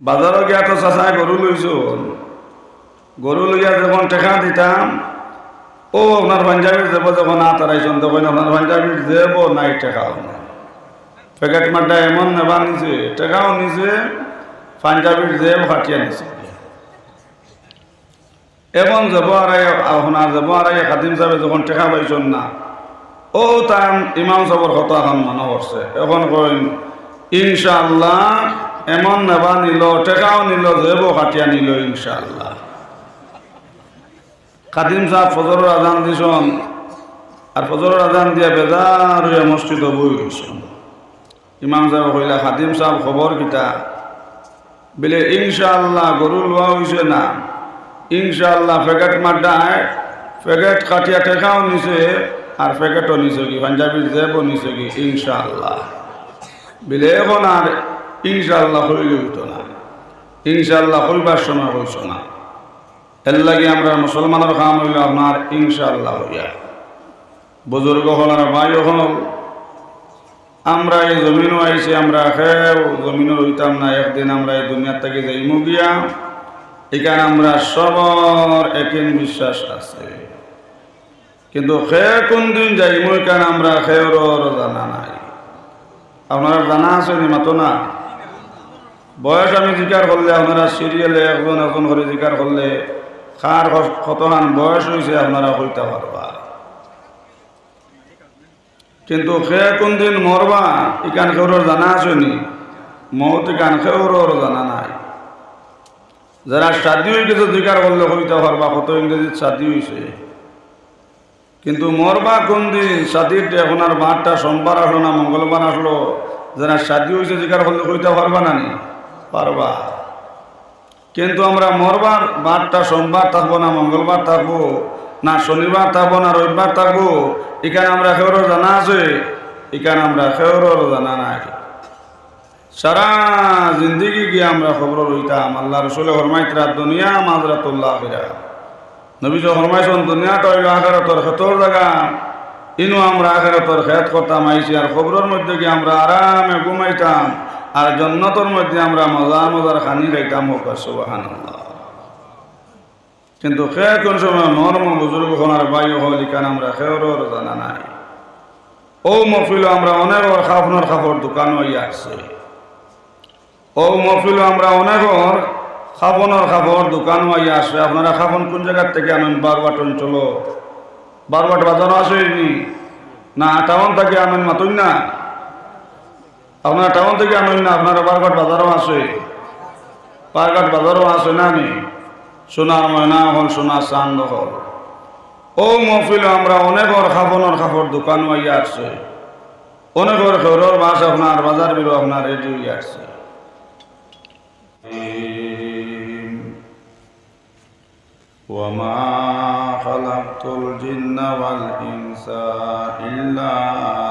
বাজারও গিয়া তো চাচাই গরু লইছ গরু লইয়া যখন টেকা দিতাম ও আপনার পাঞ্জাবির যাব যখন আতারাইছেন তখন আপনার পাঞ্জাবির দেব নাই টেকাও নাই। প্যাকেট মাড্ডা এমন নেবা নিছে টেকাও নিছে পাঞ্জাবির দেব ফাটিয়া নিছে এমন যাব আর আপনার যাব আর খাদিম সাহেব যখন টেকা পাইছেন না। ও তার ইমাম সাহেবের কথা এখন মনে করছে এখন কইন, ইনশাআল্লাহ এমন নেবা নিল, টেকাও নিল দেব কাটিয়া নিল, ইনশাআল্লাহ। খাদিম সাহেব ফজরের আজান দিছন, আর ফজরের আজান দিয়া বেজার হইয়া মসজিদ বই গেছেন। ইমাম সাহেব কইলা খাদিম সাহেব, খবর কিতা বলে, ইনশাআল্লাহ গরু লোয়া হইছে না। ইনশাআল্লাহ, প্যাকেট মাড্ডায় প্যাকেট কাটিয়া টেকাও নিছে, আর প্যাকেটও নিছে কি? পাঞ্জাবির জেবও নিছে কি? ইনশাআল্লাহ। বলে, এখন আর ইনশাআল্লাহ হইলে হইতো না। ইনশাআল্লাহ হইবার সময় হইছ না। এর লাগে আমরা মুসলমানের কাম হইল আপনার ইনশাআল্লাহ হইয়া। বুজুর্গ হল আর ভাই হল আমরা এই জমিনও আইছি, আমরা খেয়েও জমিনও রইতাম না। একদিন আমরা এই দুনিয়ার থেকে যাইমু গিয়া। এখানে আমরা সবর একিন বিশ্বাস আছে। কিন্তু খে কোন দিন যাইমু, এখানে আমরা খেয়ের জানা নাই। আপনারা জানা আছে নি, মাতো না? বয়স আমি জিকার করলে, আপনারা সিরিয়ালে একজন একজন করে জিকার করলে, খার কতখান বয়স হয়েছে আপনারা হইতে পারবা। কিন্তু সে কোন দিন মরবা ইকান খেউর জানা আছে নি? মত ইকান খেউর জানা নাই। যারা শাদি হয়ে গেছে জিকার করলে হইতে পারবা, কত ইংরেজিত শাদি হয়েছে কিন্তু মরবা কোন দিন শাদির এখন আর বারটা সোমবার আসলো না, মঙ্গলবার আসলো, যারা শাদি হয়েছে জিকার করলে হইতে পারবা না নি? পারবা। কিন্তু আমরা মরবার বারটা, সোমবার থাকব না, মঙ্গলবার থাকব না, শনিবার থাকব না, রবিবার থাকব। এখানে আমরা খেউরও জানা আছে, এখানে আমরা খেউরও জানা নাই। সারা জিন্দিগি গিয়ে আমরা খবর রইতাম আল্লাহ রসুলে হরমাইতরা দুনিয়া মাজরাতুল্লাহ ফিরা নবী যে হরমাইছন দুনিয়াটা হইল আখেরাতর খেতর জায়গা। ইনু আমরা আখেরাতর খেত করতাম, আইছি আর খবরের মধ্যে গিয়ে আমরা আরামে ঘুমাইতাম। আর জন্নতর মধ্যে আমরা মজা, মজার খানি খাইতাম কিন্তু সে কোন সময় নর্ম বুজুর্গ হনার বায়ু হল ইকান আমরা খেয়রর জানা নাই। ও মফিল আমরা অনেক খাফনের খাফর দোকান হইয়া আছে ও মফিল আমরা অনেক খাবনের খাবর দোকান হইয়া আসবে আপনারা খাবন কোন জায়গার থেকে আনেন? বারবাট অঞ্চল। বারবাট বাজারও আসেনি। না, টাউন থেকে আনেন মাতুন না আপনারা টাউন থেকে আনেন না আপনারা বারঘাট বাজারও আছে বারঘাট বাজারও আছে না নি সোনার ময়না হল সোনার চান্দ হল ও মহফিল আমরা অনেকর খাবনের খাবর দোকান হইয়া আসছে অনেকর খেউরর মাছ আপনার বাজার বিরো আপনার রেডি হইয়া আসছে وما خلقت الجن والإنس إلا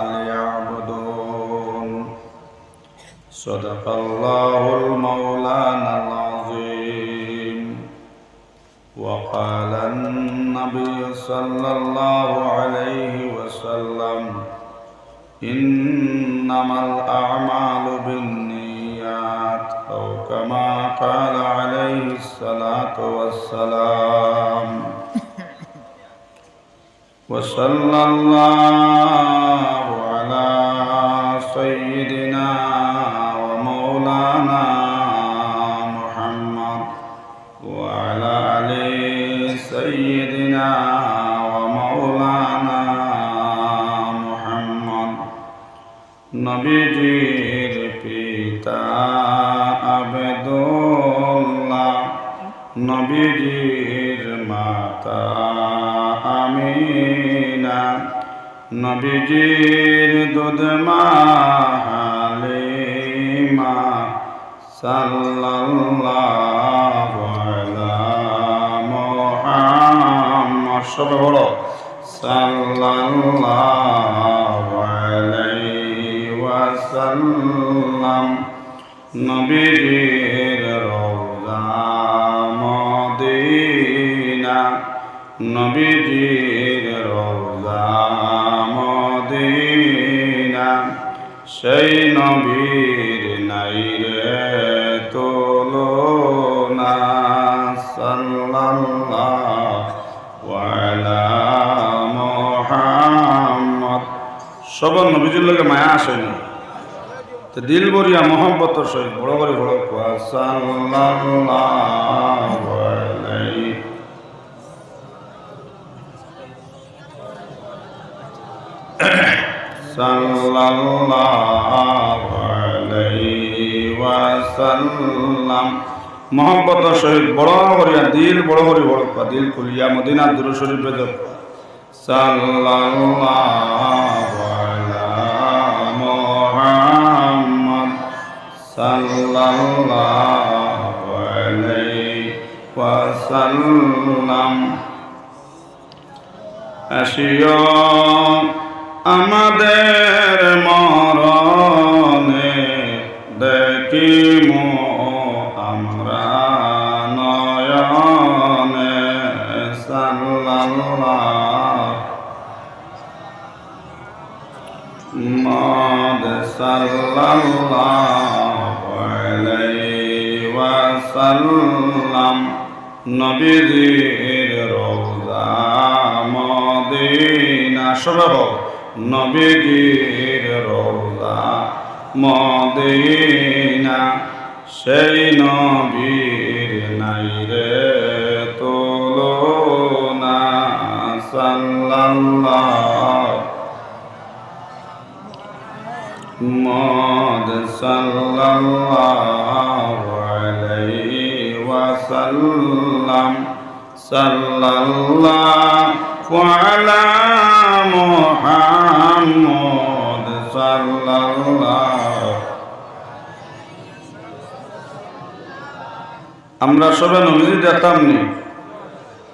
ليعبدون صدق الله المولانا العظيم وقال النبي صلى الله عليه وسلم إنما الأعمال بالنيات أو كما قال عليه الصلاة والسلام وصلى الله على سيدنا سيدنا ومولانا محمد নবীজির পিতা আবেদুল্লাহ নবীজির মাতা আমিনা নবীজির দুধ মা হালিমা সাল্লাল্লাহু মুহাম্মদ সবে বলো। সাল্লাল্লাহু আলাইহি ওয়াসাল্লাম নবীর রওজা মদিনা নবীজির রওজা মদিনা সেই সবর নবীজির লোকের মায়া আসে না। তো দিল বরিয়া মোহাম্মত সহিত বড় করে বড় মোহাম্মত শহীদ বড় করিয়া দিল, বড় করি বড় দিল খুলিয়া মদিনা দূর শরীফ সাল্লাল্লাহু সাল্লাল্লাহু আলাইহি ওয়াসাল্লাম আসিও আমাদের মরণে দেখিমু আমরা নয়নে। সাল্লাল্লাহ মদ সাল্লাল্লাহু। আলাইহি ওয়াসাল্লাম, নবীজির রওজা মদিনা সবাব নবীজির রওজা মদিনা, সেই নবীর নাই রে তুলনা সাল্লাল্লাহু محمد صلى الله عليه وسلم صلى الله وعلى محمد صلى الله আমরা সবাই নবীজি যেতাম নি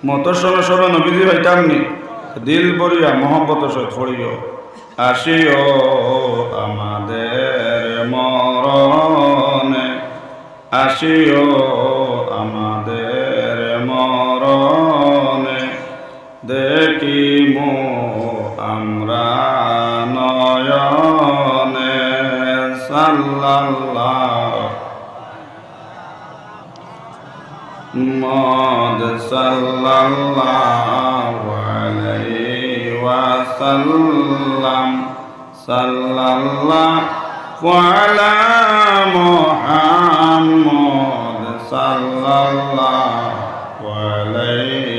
মত সবে সবাই নবীজি হইতাম নি দিল বরিয়া মহব্বত সহ ছড়িও আসিও। আমাদের মরণে আসিও আমাদের মরণে দেখিমু আমরা নয়নে। সাল্লাল্লাহ। মদ সাল্লাল্লাহু আলাইহি ওয়াসাল্লাম। صلى الله وعلى محمد صلى الله عليه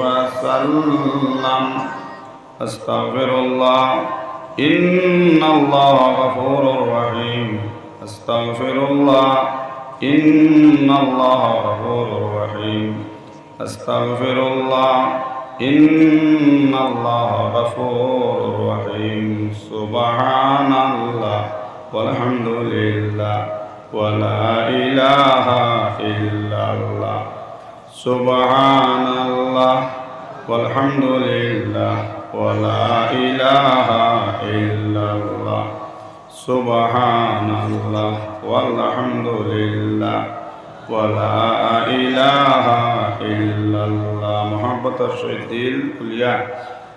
وسلم أستغفر الله إن الله غفور رحيم أستغفر الله إن الله غفور رحيم أستغفر الله إن الله غفور سبحان الله والحمد لله ولا إله إلا الله سبحان الله والحمد لله ولا إله إلا الله سبحان الله والحمد لله ولا إله إلا الله محبة الشهيد الكلية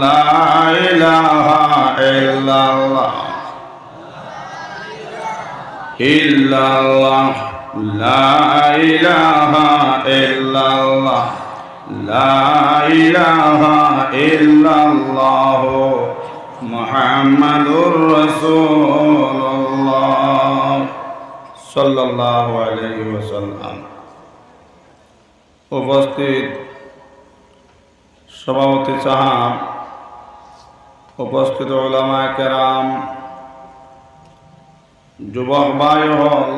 لا إله إلا الله إلا الله لا إله إلا الله لا إله إلا الله محمد رسول الله صلى الله عليه وسلم উপস্থিত সভাপতি সাহাব উপস্থিত ওলামা কেরাম, যুবক ভাই হল,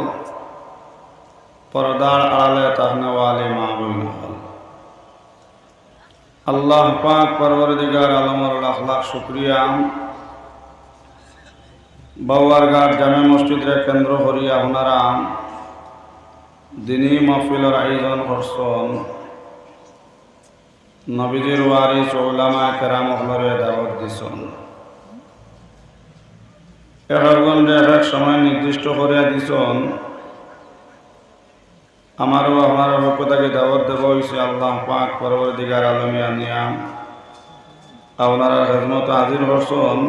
পর্দার আড়ালে তাহনেওয়ালি মা বোন হল আল্লাহ পাক পরবরদিগার আলমর লাখ লাখ শুক্রিয়া। বাউয়ারঘাট জামে মসজিদের কেন্দ্র হরিয়া হুনারা দিনী মহফিলের আয়োজন করছেন। নবীজির ওয়ারি চৌলামা কেরাম হলরে দাওয়াত দিছেন একজনকে এক সময় নির্দিষ্ট করে দিছেন আমারও আমার থেকে দাওয়াত দেব হয়েছে আল্লাহ পাক পরবর্তীকার আলমী আনিয়াম আপনারা খেদমত হাজির করছেন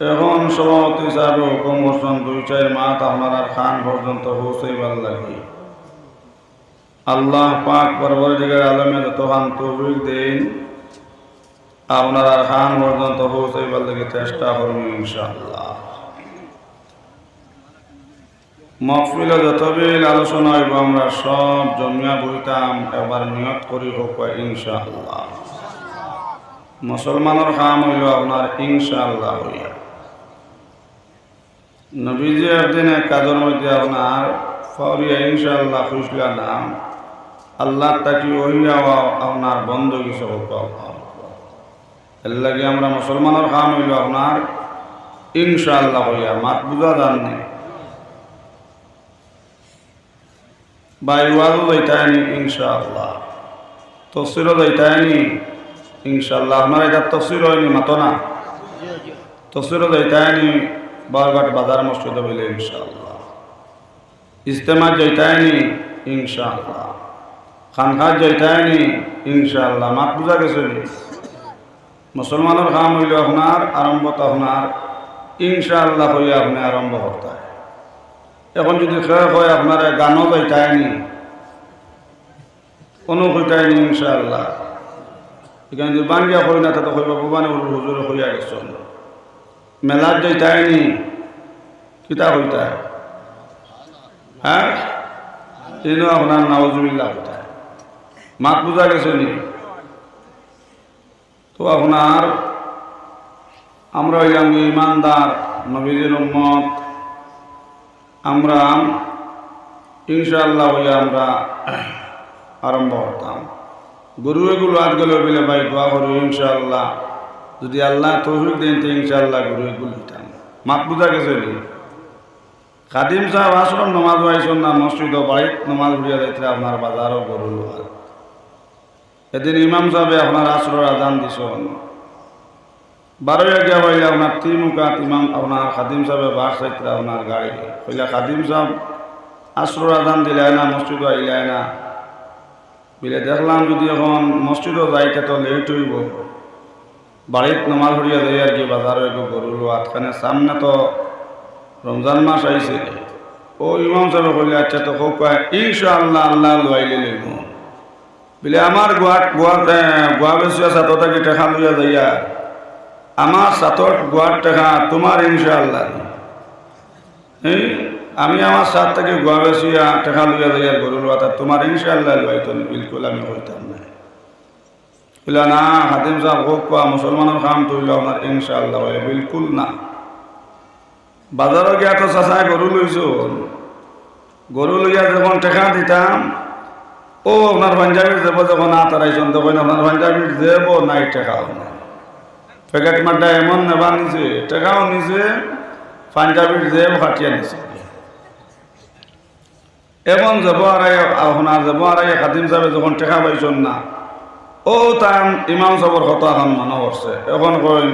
এখন সভাপতি হিসাবে হুকুম করছেন দুই চার মাস আপনার খান পর্যন্ত পৌঁছাইবার লাগে। আল্লাহ পাক পরবর্তীকার আলমে যত খান তৌফিক দিন। আপনার খান পর্যন্ত পৌঁছাইবার লাগে চেষ্টা করুন ইনশাআল্লাহ। মহফিলে যতবিল আলোচনা হইব, আমরা সব জমিয়া বইতাম, এবার নিয়ত করি হোক ইনশাআল্লাহ। মুসলমানের কাম হইল আপনার ইনশাআল্লাহ হইয়া। নবীজি একদিন এক কাজের মধ্যে আপনার ফরিয়া ইনশাআল্লাহ খুশলা নাম। আল্লাহ তাকি আপনার বন্ধ হোক এর আমরা মুসলমানের কাম হইল আপনার, ইনশাআল্লাহ হইয়া মাত বুঝা যান নেই বাইওয়ালও যাইতায়নি ইনশাআল্লাহ। তফসিরও যাইতায়নি ইনশাআল্লাহ। আপনার এটা তফসির হয়নি, মাতো না। তফসিরও যাইতায়নি বারঘাট বাজার মসজিদ বলে ইনশাআল্লাহ। ইজতেমা যাইতায়নি ইনশাআল্লাহ। খানখাত যাইতায়নি ইনশাআল্লাহ। মাত বুঝা গেছে নি? মুসলমানের কাম হইল আপনার আরম্ভ তো আপনার। ইনশাআল্লাহ হইয়া আপনি আরম্ভ করতে এখন যদি খেয়ে হয় আপনারা গানও যাইতায়নি কোনো হইতায়নি ইনশাআল্লাহ। এখানে যদি বাঙ্গিয়া হই না তাতে হইবা ভগবানে হুজুরে হইয়া গেছেন মেলার যাইতায়নি কিতা হইতায় হ্যাঁ? এনো আপনার নওয়াজুবিল্লাহ হইতায় মাত বুঝা গেছে নি তো আপনার, আমরা হইলাম ইমানদার, নবীজির উম্মত। আমরা, ইনশাআল্লাহ হইয়া আমরা আরম্ভ করতাম। গরু এগুলো আজ গেলে বলে ভাই দোয়া করু ইনশাআল্লাহ। যদি আল্লাহ তৌফিক দেন তো ইনশাআল্লাহ গরু এগুলো দিতাম। মাত বুঝা গেছে নি খাদিম সাহেব আসলাম নমাজ আইসন না মসজিদ বাড়িত নমাজ উড়িয়া যাইতে আপনার বাজারও গরু লোহার। এদিন ইমাম সাহেবে আপনার আসরের আজান দিছন বারোই গিয়া হইলে আপনার তিমুকাত ইমাম আপনার খাদিম সাহেবে বাস চাইতে আপনার গাড়ি। হইলে খাদিম সাহেব, আসরের আদান দিলাই না, মসজিদও আইলাই না। বিলে দেখলাম যদি এখন মসজিদও যাইতে তো লেট হইব। বাড়িত নমাজ হরিয়া যাই আর কি একটু গরু লোয়াতখানে সামনে তো রমজান মাস আইছে। ও ইমাম সাহেব কইলে আচ্ছা তো হোক ইনশাআল্লাহ, আল্লাহ লোয়াইলে লইব। বলে আমার গোয়াত গোয়াত গোয়া বেশিয়া সাত থাকি টেকা লইয়া যাইয়া? আমার সাতর গোয়ার টেকা তোমার ইনশাআল্লাহ এই আমি আমার সাত থেকে গোয়া বেশিয়া টেকা লইয়া যাইয়া গরু লোয়া তা তোমার ইনশাআল্লাহ লোয়াই তো বিলকুল আমি হইতাম না বলে না, হাতিম সাহেব হোক কোয়া মুসলমানের কাম তৈল আমার ইনশাআল্লাহ হয়, বিলকুল না। বাজারও গিয়া তো চাচাই গরু লইছো গরু লইয়া যখন টেকা দিতাম ও আপনার পাঞ্জাবির যাব যখন আতারাইছেন তখন আপনার পাঞ্জাবির যাব নাই, টেকাও না। প্যাকেট মাড্ডা এমন নেবা নিছে টেকাও নিছে পাঞ্জাবির জেব খাটিয়া নিছে। এখন যাব আড়াই আপনার যাব আড়াই, খাদিম সাহেব যখন টেকা পাইছেন না, ও তার ইমাম সাহেবের কথা এখন মনে করছে এখন কইন,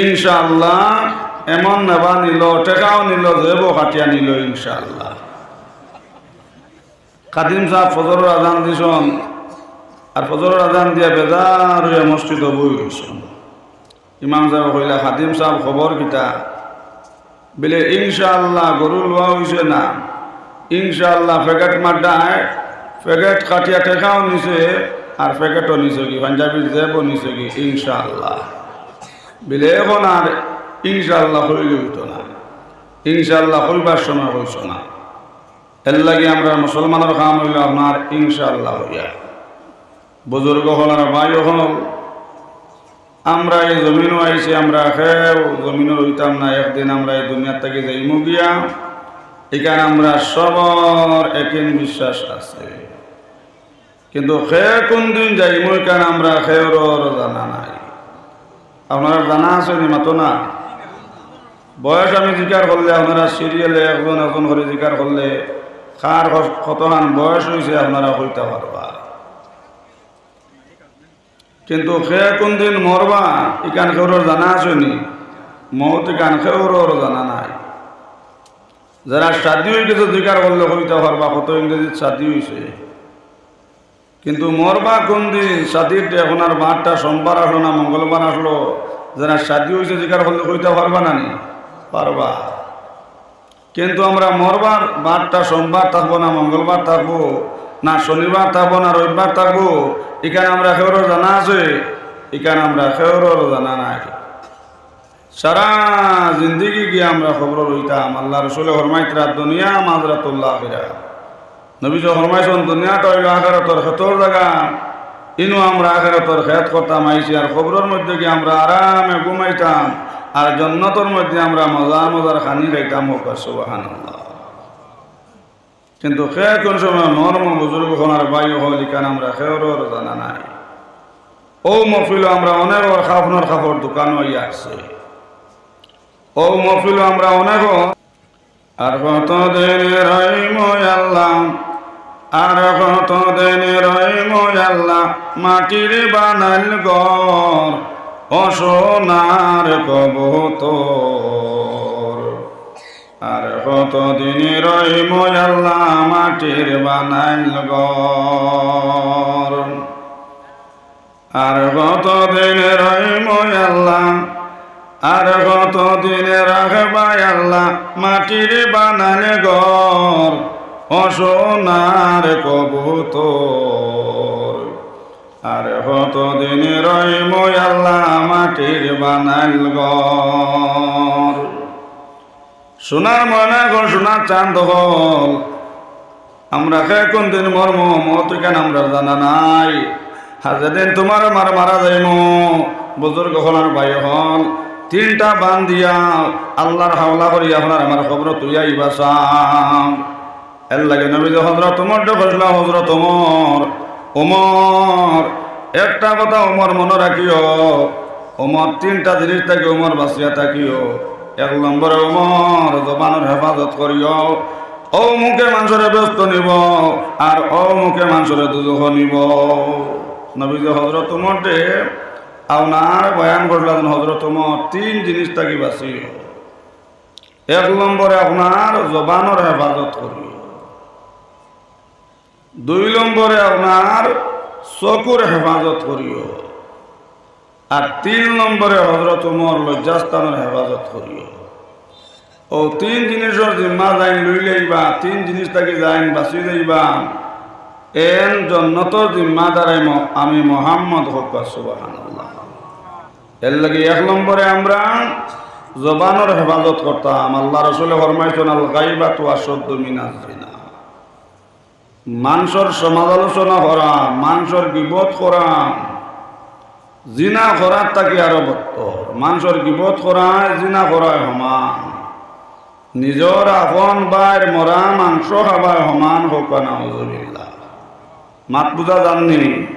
ইনশাআল্লাহ, এমন নেবা নিল, টেকাও নিল জেব খাটিয়া নিল, ইনশাআল্লাহ। খাদিম সাহেব ফজরের আজান দিছন। আর ফজরের আজান দিয়া বেজার হইয়া মসজিদ বই গেছেন ইমাম সাহেব কইলা খাদিম সাহেব খবর কিতা বলে, ইনশাআল্লাহ গরু লোয়া হইছে না। ইনশাআল্লাহ প্যাকেট মাড্ডায় প্যাকেট কাটিয়া টেকাও নিছে। আর প্যাকেটও নিছে কি? পাঞ্জাবির জেবও নিছে কি? ইনশাআল্লাহ। বলে, এখন আর ইনশাআল্লাহ হইলে হইতো না। ইনশাআল্লাহ হইবার সময় হইছ না। এর লাগে আমরা মুসলমানের কাম হইল আপনার ইনশাআল্লাহ হইয়া। বুজুর্গ হল আর ভাই হল। আমরা এই জমিনও আইছি, আমরা খেয়েও জমিনও রইতাম না, একদিন আমরা এই দুনিয়ার থেকে যাইমু গিয়া। এখানে আমরা সবর একিন বিশ্বাস আছে। কিন্তু খেয়ে কোন দিন যাইমু, এখানে আমরা খেয়ের জানা নাই। আপনারা জানা আছে মাতো না? বয়স আমি জিকার করলে, আপনারা সিরিয়ালে একজন এখন করে জিকার করলে খার কতখান বয়স হয়েছে আপনারা হইতে পারবা। কিন্তু সে কোন দিন মরবা ইকান খেউর জানা আসেনি মত ইকান খেউর জানা নাই। যারা শাদি হয়ে গেছে জিকার করলে হইতে পারবা, কত ইংরেজিত শাদি হয়েছে কিন্তু মরবা কোন দিন শাদির এখন আর বারটা সোমবার আসলো না, মঙ্গলবার আসলো, যারা শাদি হয়েছে জিকার করলে হইতে পারবা না নি? পারবা। কিন্তু আমরা মরবার বারটা, সোমবার থাকব না, মঙ্গলবার থাকব না, শনিবার থাকব না, রবিবার থাকব, এখানে আমরা খেউরও জানা আছে, এখানে আমরা খেউরও জানা নাই। সারা জিন্দিগি গিয়ে আমরা খবর লইতাম, আল্লাহ রসুল হরমাইত রাত দুনিয়া মাজরাতুল্লাহ ফিরা। নবী যে হরমাইছন দুনিয়াটা হইল আখারতর খেতর জায়গা। ইনু আমরা আখারতর খেত করতাম, আইসি আর খবরের মধ্যে গিয়ে আমরা আরামে ঘুমাইতাম। আর জন্নতর মধ্যে আমরা মজা মজার খানি খাইতাম কিন্তু সে কোন সময় নর্ম বুজুর্গ খনার বায়ু হল ইকান আমরা খেয়রর জানা নাই। ও মফিল, আমরা অনেক খাফনের খাফর দোকান হইয়া আছে ও মফিল, আমরা অনেক আর কত দিন রইম আল্লাহ, আর কত দিন রইম আল্লাহ, মাটির বানাইল গর অসোনার কবুতর। আর কত দিন রইম আল্লাহ মাটির বানাইল গর আর কত দিন রইম আল্লাহ, আর কত দিনে রাখবাই আল্লাহ মাটির বানালে ঘর। অসোনার কবুতর। আর কত দিনে রইম আল্লাহ মাটির বানাইল ঘর। সোনার ময়না ঘর সোনার চাঁদ হল আমরা কোন দিন মর্ম মত কেন আমরা জানা নাই। হাজার দিন তোমার মার মারা যাইম, বুজুর্গ হলার ভাই হল, তিনটা বান দিয়া আল্লাহর হাওলা করি আপনার আমার খবর তুই আইবা চাম এর লাগে নবী হজরত তোমার ফসলা হজরত তোমার ওমর, একটা কথা ওমর মনে রাখিও, ওমর তিনটা জিনিস থাকি ওমর বাঁচিয়া থাকিও। এক নম্বরে ওমর, জবানের হেফাজত করিও, ও মুখে মানুষরে ব্যস্ত নিব, আর ও মুখে মানুষরে দুজহ নিব। নবী যে হজরত তোমারটে আপনার বয়ান করলেন হজরত তিন জিনিস থাকি বাঁচি এক নম্বরে আপনার জবানের হেফাজত করি দুই নম্বরে আপনার চকুর হেফাজত করিও। আর তিন নম্বরে হজরত উমর লজ্জাস্থানের হেফাজত করিও। ও তিন জিনিসের জিম্মা যাইন লই লইবা, তিন জিনিস থাকি যাইন বাঁচি যাইবা এন জন্নত জিম্মা দ্বারাই আমি মোহাম্মদ হক সুবাহান এর লাগে এক নম্বরে আমরা জবানের হেফাজত করতাম। আল্লাহ রসুলে ফরমাইছেন, আল গাইবা তো আসদ্দ মিনাজিনা মানুষের সমালোচনা করা মানুষের বিপদ করা জিনা করার তাকে আরও বত্তর মানুষের বিপদ করায় জিনা করায় সমান। নিজের আপন বাইর মরা মাংস খাবায় সমান হোক না মাত বুঝা জাননি?